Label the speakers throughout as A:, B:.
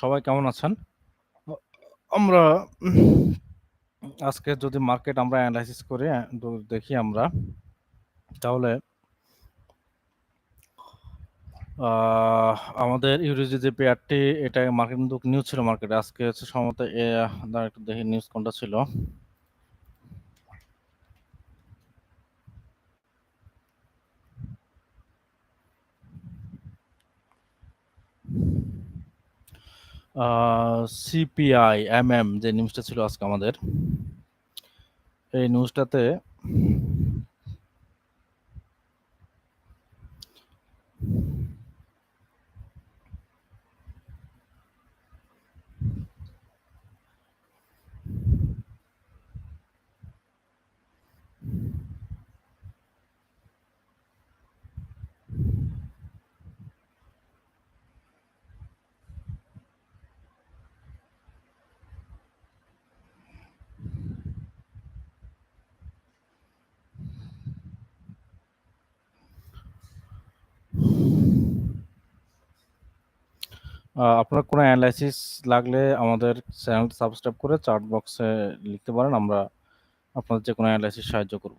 A: সবাই কেমন আছেন? আমরা, আজকে যদি মার্কেট আমরা অ্যানালাইসিস করে দেখি আমরা, তাহলে আমাদের ইউরোজি যে পেয়ারটি এটা মার্কেট কিন্তু নিউজ ছিল মার্কেটে। আজকে হচ্ছে সম্ভবত একটু দেখি নিউজ কোনটা ছিল। আ এম এম যে নিউজটা ছিল আজকে আমাদের। এই নিউজটাতে আপনার কোনো অ্যানালাইসিস লাগলে আমাদের চ্যানেল সাবস্ক্রাইব করে চার্ট বক্সে লিখতে পারেন। আমরা আপনাদের যে কোনো অ্যানালাইসিস সাহায্য করব।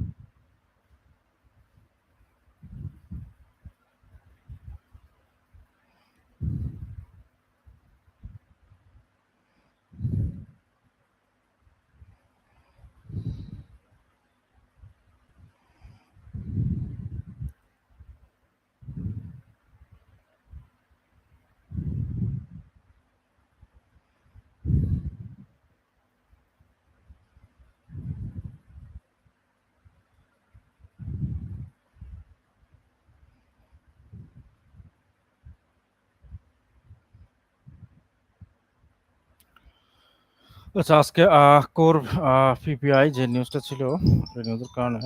A: আচ্ছা আজকে কোর পিপিআই যে নিউজটা ছিল, নিউজের কারণে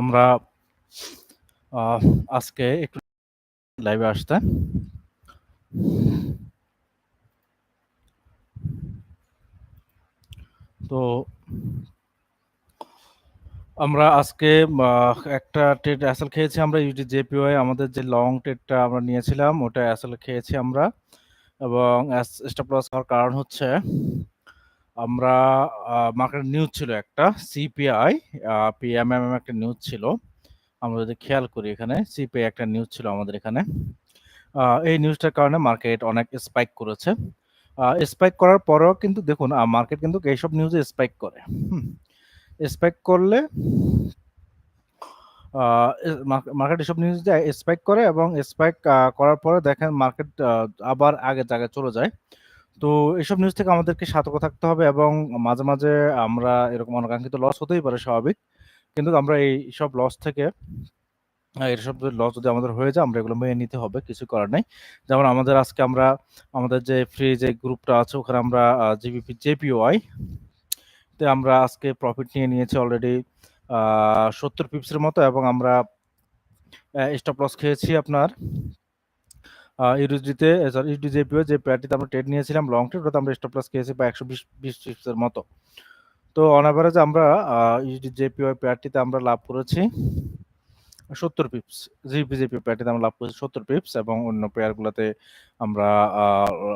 A: আমরা আজকে একটু লাইভে আসতে। তো আমরা আজকে একটা ট্রেড অ্যাসেল খেয়েছি আমরা ইউএসডি জেপিওয়াই আমাদের যে লং ট্রেডটা আমরা নিয়েছিলাম, ওটা অ্যাসেল খেয়েছি আমরা এবং স্টপ লস হওয়ার কারণ হচ্ছে আমরা মার্কেট নিউজ ছিল একটা সিপিআই আ পিএমএম একটা নিউজ ছিল। আমরা যদি খেয়াল করি এখানে সিপিআই একটা নিউজ ছিল আমাদের এখানে। এই নিউজটার কারণে মার্কেট অনেক স্পাইক করেছে। স্পাইক করার পরেও কিন্তু দেখুন মার্কেট কিন্তু এইসব নিউজে স্পাইক করে। স্পাইক করলে মার্কেট এসব নিউজে স্পাইক করে এবং স্পাইক করার পরে দেখেন মার্কেট আবার আগের জায়গায় চলে যায়। তো এসব নিউজ থেকে আমাদেরকে সতর্ক থাকতে হবে এবং মাঝে, মাঝে আমরা এরকম অনাকাঙ্ক্ষিত লস হতেই পারে স্বাভাবিক। কিন্তু আমরা এইসব লস থেকে আ এসব লস যদি আমাদের হয়ে যায় আমরা এগুলো মেনে নিতে হবে। কিছু করার নাই। যেমন আমাদের আজকে আমরা আমাদের যে ফ্রি যে গ্রুপটা আছে ওখানে আমরা জিবিপি জেপিওয়াই তে আমরা আজকে প্রফিট নিয়ে নিয়েছি অলরেডি ৭০ পিপসের মতো এবং আমরা স্টপ লস খেয়েছি আপনার ইউএসডিতে সরি ইউএসডি জেপিওয়াই যে পেয়ারটিতে আমরা ট্রেড নিয়েছিলাম লং ট্রেড ওটাতে আমরা স্টপ লস খেয়েছি প্রায় ১২০ ২০ পিপসের মতো। তো অন এভারেজ আমরা জেপিওয়াই পেয়ারটিতে আমরা লাভ করেছি ৭০ পিপস। জিবিপি জেপিওয়াই পেয়ারটিতে আমরা লাভ করেছি ৭০ পিপস এবং অন্য পেয়ারগুলাতে আমরা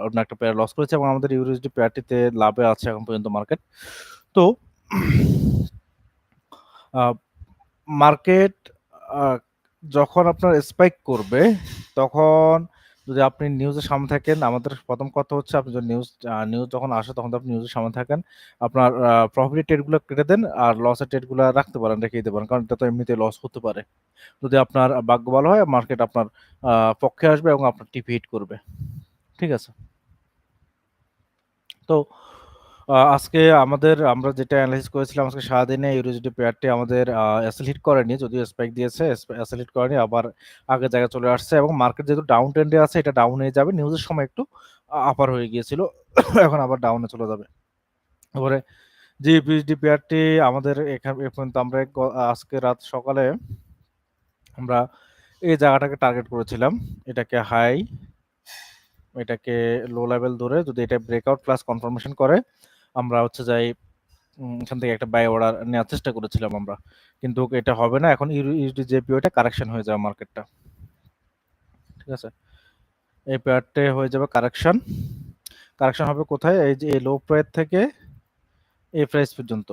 A: অন্য একটা পেয়ার লস করেছি এবং আমাদের ইউএসডি পেয়ারটিতে লাভে আছে এখন পর্যন্ত মার্কেট। তো মার্কেট যখন আপনার স্পাইক করবে, তখন যদি আপনি নিউজের সামনে থাকেন আমাদের প্রথম কথা হচ্ছে আপনি যদি নিউজ নিউজ যখন আসে তখন আপনি নিউজের সামনে থাকেন। আপনার প্রফিটের ট্রেডগুলো কেটে দেন আর লসের ট্রেডগুলো রাখতে পারেন, রেখে দিতে পারেন। কারণ এটা তো এমনিতে লস হতে পারে। যদি আপনার ভাগ্য ভালো হয় মার্কেট আপনার পক্ষে আসবে এবং আপনার টিপি হিট করবে। ঠিক আছে? তো আজকে আমাদের আমরা যেটা এনালাইসিস করেছিলাম আজকে সারাদিনে ইউএসডি পেয়ারটি আমাদের অ্যাসেল হিট করেনি। যদিও স্পাইক দিয়েছে, অ্যাসেল হিট করেনি। আবার আগের জায়গায় চলে আসছে এবং মার্কেট যেহেতু ডাউন ট্রেন্ডে আছে এটা ডাউন হয়ে যাবে। নিউজের সময় একটু আপার হয়ে গিয়েছিল। এখন আবার ডাউনে চলে যাবে। এবারে জিবিপিএসডি পেয়ারটি আমাদের এখান পর্যন্ত আমরা আজকে রাত সকালে আমরা এই জায়গাটাকে টার্গেট করেছিলাম। এটাকে হাই এটাকে লো লেভেল ধরে যদি এটা ব্রেকআউট প্লাস কনফার্মেশন করে আমরা হচ্ছে যাই এখান থেকে একটা বাই অর্ডার নেওয়ার চেষ্টা করেছিলাম আমরা। কিন্তু এটা হবে না। এখন ইউ ইউএসডি জেপিওয়াইটা কারেকশন হয়ে যাবে মার্কেটটা। ঠিক আছে? এই পেয়ারটা হয়ে যাবে কারেকশন। কারেকশন হবে কোথায়? এই যে লো প্রাইস থেকে এই প্রাইস পর্যন্ত।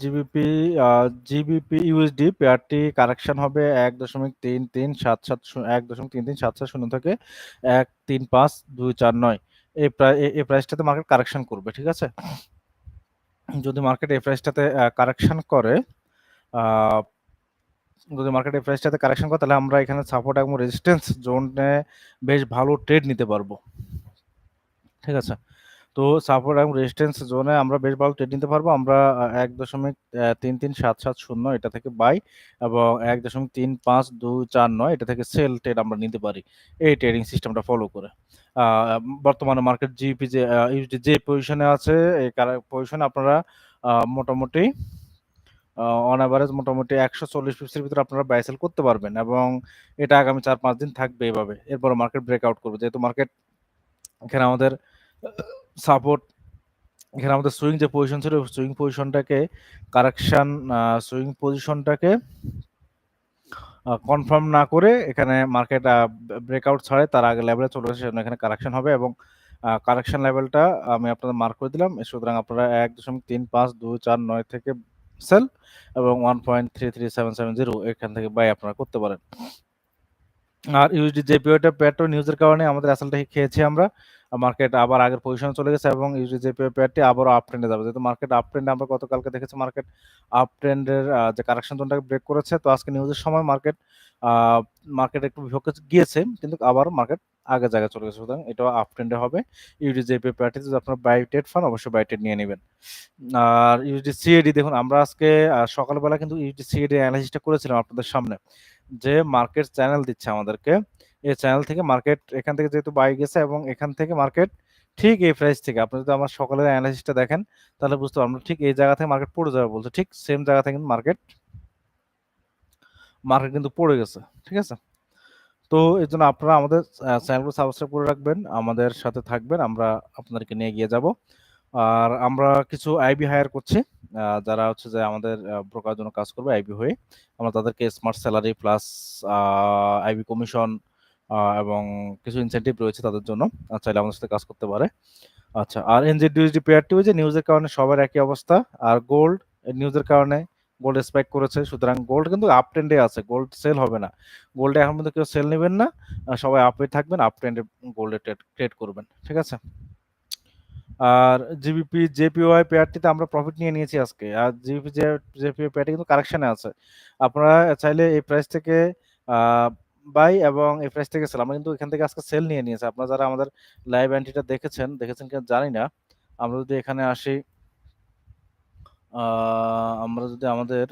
A: জিবিপি জিবিপি ইউএসডি পেয়ারটি কারেকশন হবে ১.3377 ১.3377০ থেকে ১৩৫২৪৯ এই প্রাই এই প্রায় এই প্রাইসটাতে মার্কেট কারেকশন করবে। ঠিক আছে? যদি মার্কেট এই প্রাইসটাতে কারেকশন করে যদি মার্কেট এই প্রাইসটাতে কারেকশন করে, তাহলে আমরা এখানে সাপোর্ট এবং রেজিস্ট্যান্স জোনে বেশ ভালো ট্রেড নিতে পারব। ঠিক আছে? তো সাপোর্ট এবং রেজিস্ট্যান্স জোনে আমরা বেশ ভালো ট্রেড নিতে পারব। আমরা এক দশমিক তিন তিন সাত সাত শূন্য এটা থেকে বাই এবং ১.৩৫২৪৯ এটা থেকে সেল ট্রেড আমরা নিতে পারি। এই ট্রেডিং সিস্টেমটা ফলো করে। বর্তমানে মার্কেট জিপি যে যে পজিশনে আছে এই পজিশনে আপনারা মোটামুটি অন এভারেজ মোটামুটি ১৪০ পিপসের ভিতরে আপনারা বাই সেল করতে পারবেন এবং এটা আগামী ৪-৫ দিন থাকবে এভাবে। এরপর মার্কেট ব্রেকআউট করবে। যেহেতু মার্কেট এখানে আমাদের সাপোর্ট এখানে আমাদের সুইং যে পজিশন ছিল সুইং পজিশনটাকে কারেকশন সুইং পজিশনটাকে কনফার্ম না করে এখানে মার্কেট ব্রেকআউট ছাড়ে তার আগে লেভেলে চলে আসে, সেজন্য এখানে কারেকশন হবে এবং কারেকশন লেভেলটা আমি আপনাদের মার্ক করে দিলাম। সুতরাং আপনারা ১.৩৫২৪৯ থেকে সেল এবং 1.33770 এখান থেকে বাই আপনারা করতে পারেন। আর ইউএসডি জেপিওয়াইটা পেয়ারটা নিউজের কারণে আমাদের অ্যাসেলটা খেয়েছি আমরা। মার্কেট আবার আগের পজিশনে চলে গেছে এবং জেপিওয়াই পেয়ারটি আবারও আপ ট্রেন্ডে যাবে। যেহেতু মার্কেট আপ ট্রেন্ডে আমরা গতকালকে দেখেছি মার্কেট আপ ট্রেন্ডের যে কারেকশন জোনটাকে ব্রেক করেছে। তো আজকে নিউজের সময় মার্কেট মার্কেট একটু বিপক্ষে গিয়েছে, কিন্তু আবার মার্কেট আগে জায়গায় চলে গেছে। সুতরাং এটাও আপ ট্রেন্ডে হবে। ইউএসডি জেপিওয়াই পেয়ারটি যদি আপনার বাই ট্রেড পান অবশ্যই বাই ট্রেড নিয়ে নেবেন আর ইউএসডি সিএডি দেখুন, আমরা আজকে সকালবেলা কিন্তু ইউএসডি সিএডি এনালাইসিসটা করেছিলাম আপনাদের সামনে। যে মার্কেট চ্যানেল দিচ্ছে আমাদেরকে। এই চ্যানেল থেকে মার্কেট এখান থেকে যেহেতু বাই গেছে এবং এখান থেকে মার্কেট ঠিক এই প্রাইস থেকে। আপনি যদি আমার সকালের অ্যানালাইসিসটা দেখেন, তাহলে বুঝতে পারবেন ঠিক এই জায়গা থেকে মার্কেট পড়ে যাবে বলছে। ঠিক সেম জায়গা থেকে মার্কেট মার্কেট কিন্তু পড়ে গেছে, ঠিক আছে? তো এই জন্য আপনারা আমাদের চ্যানেলগুলো সাবস্ক্রাইব করে রাখবেন, আমাদের সাথে থাকবেন, আমরা আপনাদেরকে নিয়ে গিয়ে যাব। আর আমরা কিছু আইবি হায়ার করছি যারা হচ্ছে যে আমাদের ব্রোকার জন্য কাজ করবে আইবি হয়ে। আমরা তাদেরকে smart salary plus IB commission এবং কিছু ইনসেন্টিভ রয়েছে তাদের জন্য। চাইলে আমাদের সাথে কাজ করতে পারে। আচ্ছা আর এনজেডিউএসডি পেয়ারটি হয়েছে নিউজের কারণে সবার একই অবস্থা। আর গোল্ড নিউজের কারণে গোল্ড স্পাইক করেছে। সুতরাং গোল্ড কিন্তু আপ ট্রেন্ডে আছে। গোল্ড সেল হবে না। গোল্ডে এখন পর্যন্ত কেউ সেল নেবেন না। সবাই আপে থাকবেন আপ ট্রেন্ডে গোল্ডে ট্রেড করবেন। ঠিক আছে? আর জিবিপি জেপিওয়াই পেয়ারটিতে আমরা প্রফিট নিয়ে নিয়েছি আজকে। আর জিবিপি জেপিওয়াই পেয়ারটি কিন্তু কারেকশনে আছে। আপনারা চাইলে এই প্রাইস থেকে বাই এবং এই প্রাইস থেকে সেল আমরা কিন্তু এখান থেকে আজকে সেল নিয়ে নিয়েছি। আপনারা যারা আমাদের লাইভ অ্যান্টিটা দেখেছেন দেখেছেন কিনা জানি না। আমরা যদি এখানে আসি আমরা যদি আমাদের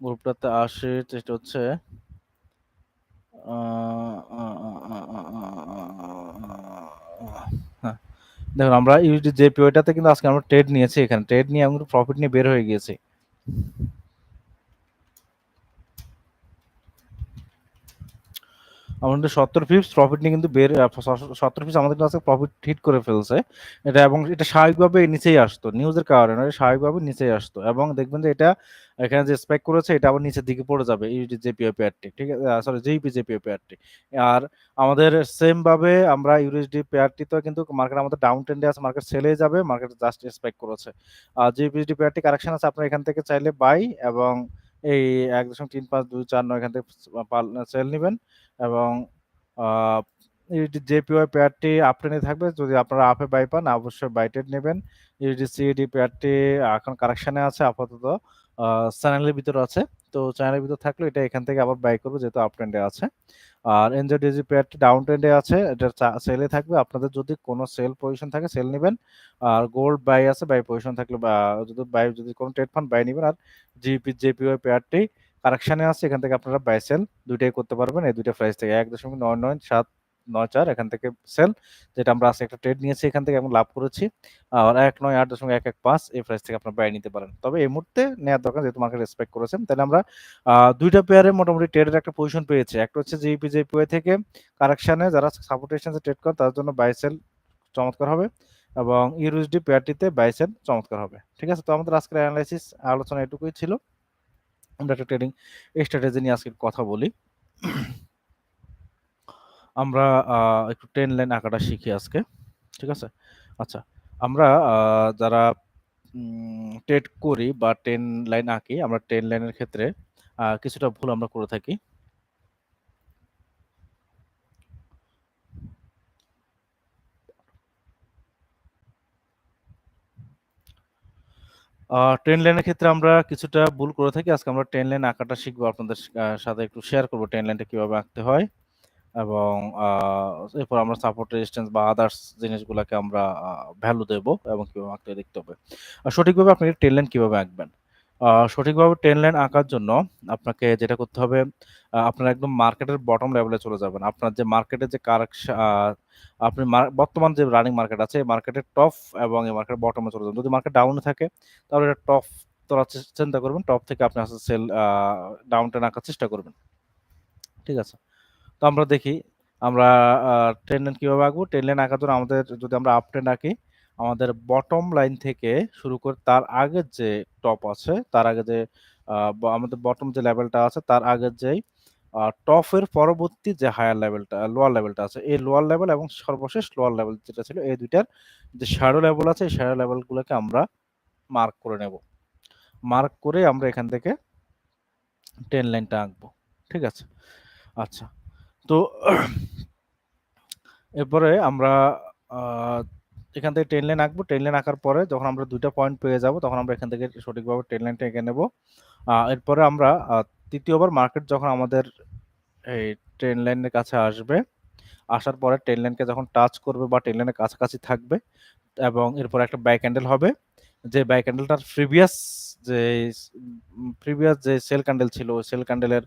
A: গ্রুপটাতে আসি, সেটা হচ্ছে হ্যাঁ। দেখুন, আমরা ইউএসডি জেপিওটাতে কিন্তু আজকে আমরা ট্রেড নিয়েছি এখানে। ট্রেড নিয়ে আমরা প্রফিট নিয়ে বের হয়ে গিয়েছি। আমাদের সত্তর পিপস প্রফিট নিয়ে কিন্তু বের সত্তর পিপস আমাদের কাছে প্রফিট হিট করে ফেলছে। এটা এবং এটা স্বাভাবিকভাবে নিচেই আসতো নিউজের কারণে স্বাভাবিকভাবে নিচেই আসতো এবং দেখবেন যে এটা এখানে যে স্পেক করেছে এটা আবার নিচের দিকে পড়ে যাবে ইউডি জেপিও পেয়ারটি ঠিক আছে? সরি জিপি জেপিও পেয়ারটি আর আমাদের সেম ভাবে আমরা ইউএসডি পেয়ারটি তো কিন্তু মার্কেট আমাদের ডাউন ট্রেন্ডে আছে মার্কেট সেলে যাবে মার্কেট জাস্ট স্পেক করেছে। আর জিপিএসডি পেয়ারটি কারেকশন আছে, আপনার এখান থেকে চাইলে বাই এবং এই এক দশমিক তিন পাঁচ দুই চার নয় এখান থেকে সেল নেবেন। এবং জেপিওয়াই পেয়ারটি আপট্রেনে থাকবে, যদি আপনারা আপে বাই পান, অবশ্যই বাইটেড নেবেন। ইউডি সিডি পেয়ারটি এখন কারেকশানে আছে আপাতত চ্যানেলের ভিতরে আছে। তো চ্যানেলের ভিতরে থাকলে এটা এখান থেকে আবার বাই করব, যেহেতু আপ ট্রেন্ডে আছে। আর এনজেডিজি পেয়ারটি ডাউন ট্রেন্ডে আছে, এটা সেলে থাকবে। আপনাদের যদি কোনো সেল পজিশন থাকে সেল নেবেন। আর গোল্ড বাই আছে বাই পজিশন থাকলে বা, যদি বাই যদি কোনো ট্রেড ফান্ড বাই নেবেন। আর জিপি জেপিওয়াই পেয়ারটি কারেকশানে আছে, এখান থেকে আপনারা বাই সেল দুইটাই করতে পারবেন। এই দুইটা প্রাইস থেকে এক দশমিক নয় নয় সাত নয় চার এখান থেকে সেল যেটা আমরা আজকে একটা ট্রেড নিয়েছি, এখান থেকে আমরা লাভ করেছি। আর এক নয় আট দশমিক এক এক পাঁচ এই প্রাইস থেকে আপনার বাই নিতে পারেন। তবে এই মুহূর্তে নেওয়ার দরকার, যেহেতু মার্কেট রেসপেক্ট করেছেন, তাহলে আমরা দুইটা পেয়ারে মোটামুটি ট্রেডের একটা পজিশন পেয়েছি। একটা হচ্ছে জিপি জেপিওয়ে থেকে কারেকশানে যারা সাপোর্ট এক্সচেঞ্জে ট্রেড করেন, তাদের জন্য বাই সেল চমৎকার হবে এবং ইউএসডি পেয়ারটিতে বাই সেল চমৎকার হবে। ঠিক আছে, তো আমাদের আজকের অ্যানালাইসিস আলোচনা এটুকুই ছিল। আমরা একটা ট্রেডিং স্ট্র্যাটেজি নিয়ে আজকে কথা বলি। আমরা একটু ট্রেন লাইন আঁকাটা শিখি আজকে, ঠিক আছে? আচ্ছা আমরা যারা ট্রেড করি বা ট্রেন লাইন আঁকি, আমরা ট্রেন লাইনের ক্ষেত্রে কিছুটা ভুল আমরা করে থাকি। ট্রেন লাইনের ক্ষেত্রে আমরা কিছুটা ভুল করে থাকি। আজকে আমরা ট্রেন লাইন আঁকাটা শিখব। আপনাদের সাথে একটু শেয়ার করব ট্রেন লাইনটা কীভাবে আঁকতে হয়। এবং এরপর আমরা সাপোর্ট রেজিস্ট্যান্স বা আদার্স জিনিসগুলোকে আমরা ভ্যালু দেব এবং কীভাবে আঁকতে দেখতে হবে। সঠিকভাবে আপনি ট্রেন লাইন কীভাবে আঁকবেন? সঠিকভাবে ট্রেন লাইন আঁকার জন্য আপনাকে যেটা করতে হবে আপনার একদম মার্কেটের বটম লেভেলে চলে যাবেন। আপনার যে মার্কেটের যে কারেকশন আপনি বর্তমান যে রানিং মার্কেট আছে মার্কেটের টপ এবং এই মার্কেটের বটমে চলে যাবেন। যদি মার্কেট ডাউনে থাকে, তাহলে এটা টপ তোলা চিন্তা করবেন টপ থেকে আপনি আসলে সেল ডাউন ট্রেন আঁকার চেষ্টা করবেন। ঠিক আছে? তো আমরা দেখি, আমরা ট্রেন লাইন কীভাবে আঁকবো? ট্রেন লাইন আঁকার জন্য আমাদের যদি আমরা আপ ট্রেন আঁকি আমাদের বটম লাইন থেকে শুরু করে তার আগের যে টপ আছে, তার আগে যে আমাদের বটম যে লেভেলটা আছে, তার আগের যেই টপের পরবর্তী যে হায়ার লেভেলটা লোয়ার লেভেলটা আছে, এই লোয়ার লেভেল এবং সর্বশেষ লোয়ার লেভেল যেটা ছিল, এই দুইটার যে শ্যাডো লেভেল আছে, এই শ্যাডো লেভেলগুলোকে আমরা মার্ক করে নেব। মার্ক করে আমরা এখান থেকে টেন লাইনটা আঁকবো, ঠিক আছে? আচ্ছা তো এরপরে আমরা এখান থেকে টেন লাইন আঁকবো। টেন লাইন আঁকার পরে যখন আমরা দুইটা পয়েন্ট পেয়ে যাব, তখন আমরা এখান থেকে সঠিকভাবে টেন লাইনটা এঁকে নেব। এরপরে আমরা তৃতীয়বার মার্কেট যখন আমাদের এই ট্রেন লাইনের কাছে আসবে, আসার পরে ট্রেন লাইনকে যখন টাচ করবে বা ট্রেন লাইনের কাছাকাছি থাকবে এবং এরপর একটা ব্যাক হ্যান্ডেল হবে, যে ব্যাক হ্যান্ডেলটার প্রিভিয়াস যে প্রিভিয়াস যে সেল ক্যান্ডেল ছিল, ওই সেল ক্যান্ডেলের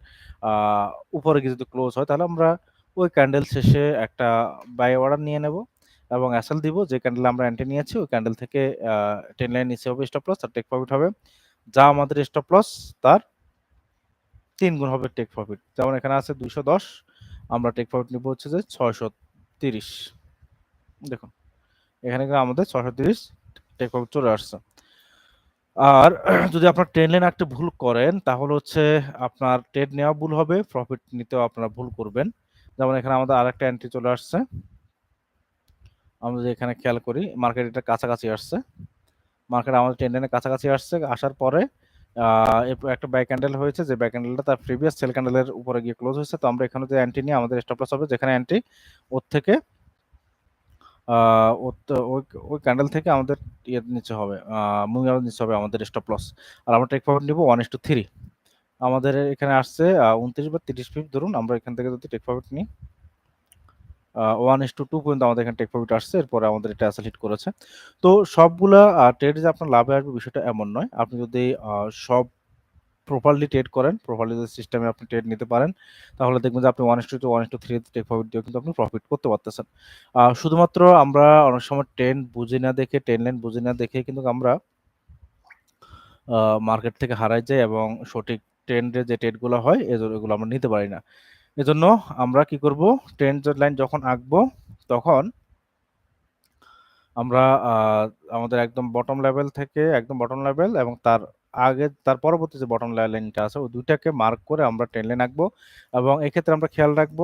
A: উপরে গিয়ে যদি ক্লোজ হয়, তাহলে আমরা ওই ক্যান্ডেল শেষে একটা বাই অর্ডার নিয়ে নেব। এবং অ্যাসেল দিব, যে ক্যান্ডেল আমরা এন্ট্রি নিয়েছি, ওই ক্যান্ডেল থেকে টেন লাইন নিচে হবে স্টপ লস আর টেক প্রফিট হবে। যা আমাদের স্টপ লস তার তিন গুণ হবে টেক প্রফিট যেমন এখানে আছে দুইশো দশ, আমরা টেক প্রফিট নিব হচ্ছে যে ছয়শো তিরিশ। দেখুন, এখানে কিন্তু আমাদের ছয়শো তিরিশ টেক প্রফিট চলে আসছে। আর যদি আপনার ট্রেন লাইন একটা ভুল করেন, তাহলে হচ্ছে আপনার ট্রেড নেওয়া ভুল হবে প্রফিট নিতেও আপনারা ভুল করবেন। যেমন এখানে আমাদের আরেকটা এন্ট্রি চলে আসছে। আমরা যদি এখানে খেয়াল করি মার্কেট এটা কাছাকাছি আসছে। মার্কেট আমাদের লাইনের কাছাকাছি আসছে। আসার পরে একটা ব্যাক ক্যান্ডেল হয়েছে। যে ব্যাক ক্যান্ডেলটা তার প্রিভিয়াস সেল ক্যান্ডেলের উপরে গিয়ে ক্লোজ হয়েছে। তো আমরা এখানে যে অ্যান্টি নিয়ে আমাদের স্টপ লস হবে, যেখানে অ্যান্টি ওর থেকে ওই ক্যান্ডেল থেকে আমাদের ইয়ে নিচে হবে মুভিং আওয়ার নিচে হবে আমাদের স্টপ লস আর আমরা টেক প্রফিট নিব ওয়ান ইস টু থ্রি আমাদের এখানে আসছে উনত্রিশ বা তিরিশ ফিট ধরুন, আমরা এখান থেকে যদি টেক প্রফিট নিই ওয়ান ইস টু টু পর্যন্ত আমাদের এখানে টেক প্রফিট আসছে, এরপরে আমাদের এটা অ্যাসেল হিট করেছে। তো সবগুলা ট্রেড যে আপনার লাভে আসবে বিষয়টা এমন নয়। আপনি যদি সব প্রপারলি ট্রেড করেন প্রপারলি যদি সিস্টেমে আপনি ট্রেড নিতে পারেন, তাহলে দেখবেন যে আপনি one is to one is to three take profit দিয়েও কিন্তু আপনি প্রফিট করতে পারতেছেন। শুধুমাত্র আমরা অনেক সময় ট্রেন বুঝি না দেখে ট্রেন লাইন বুঝি না দেখে কিন্তু আমরা মার্কেট থেকে হারাই যাই এবং সঠিক ট্রেন্ডের যে ট্রেডগুলো হয়, এগুলো আমরা নিতে পারি না। এজন্য আমরা কি করব? ট্রেন্ড লাইন যখন আঁকবো, তখন আমরা আমাদের একদম বটম লেভেল থেকে একদম বটম লেভেল এবং তার আগে, তার পরবর্তী যে বটম লাইনটা আছে, ওই দুইটাকে মার্ক করে আমরা ট্রেন লাইন আঁকবো এবং এক্ষেত্রে আমরা খেয়াল রাখব,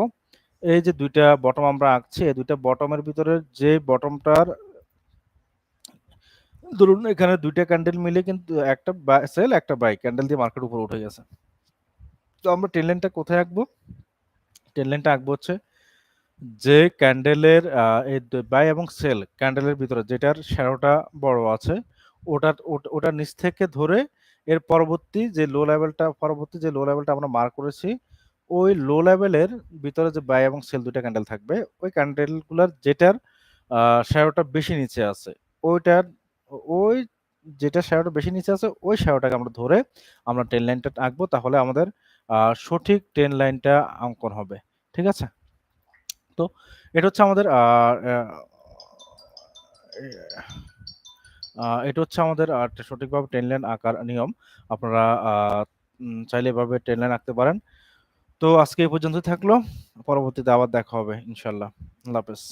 A: এই যে দুইটা বটম আমরা আঁকছি, এই দুইটা বটমের ভিতরে যে বটমটার ধরুন এখানে দুইটা ক্যান্ডেল মিলে কিন্তু একটা সেল একটা বাই ক্যান্ডেল দিয়ে মার্কেট উপরে উঠে গেছে। তো আমরা ট্রেন লাইনটা কোথায় আঁকবো? লাইনটা আঁকবো হচ্ছে যে ক্যান্ডেলের এই বাই এবং সেল ক্যান্ডেলের ভিতরে যেটার শ্যাডোটা বড় আছে, ওটার ওটার নিচ থেকে ধরে এর পরবর্তী যে লো লেভেলটা পরবর্তী যে লো লেভেলটা আমরা মার্ক করেছি, ওই লো লেভেলের ভিতরে যে বাই এবং সেল দুইটা ক্যান্ডেল থাকবে, ওই ক্যান্ডেলগুলোর যেটার শ্যাডোটা বেশি নিচে আছে, ওইটার, ওই যেটা শ্যাডোটা বেশি নিচে আছে, ওই শ্যাডোটাকে আমরা ধরে আমরা টেন লাইনটা আঁকবো, তাহলে আমাদের সঠিক টেন লাইনটা অঙ্কন হবে। ঠিক আছে? তো এটা হচ্ছে আমাদের এটা হচ্ছে আমাদের সঠিকভাবে টেন লাইন আঁকার নিয়ম। আপনারা চাইলে এভাবে টেন লাইন আঁকতে পারেন। তো আজকে এই পর্যন্ত থাকল। পরবর্তীতে আবার দেখা হবে ইনশাল্লাহ আল্লাহ হাফেজ।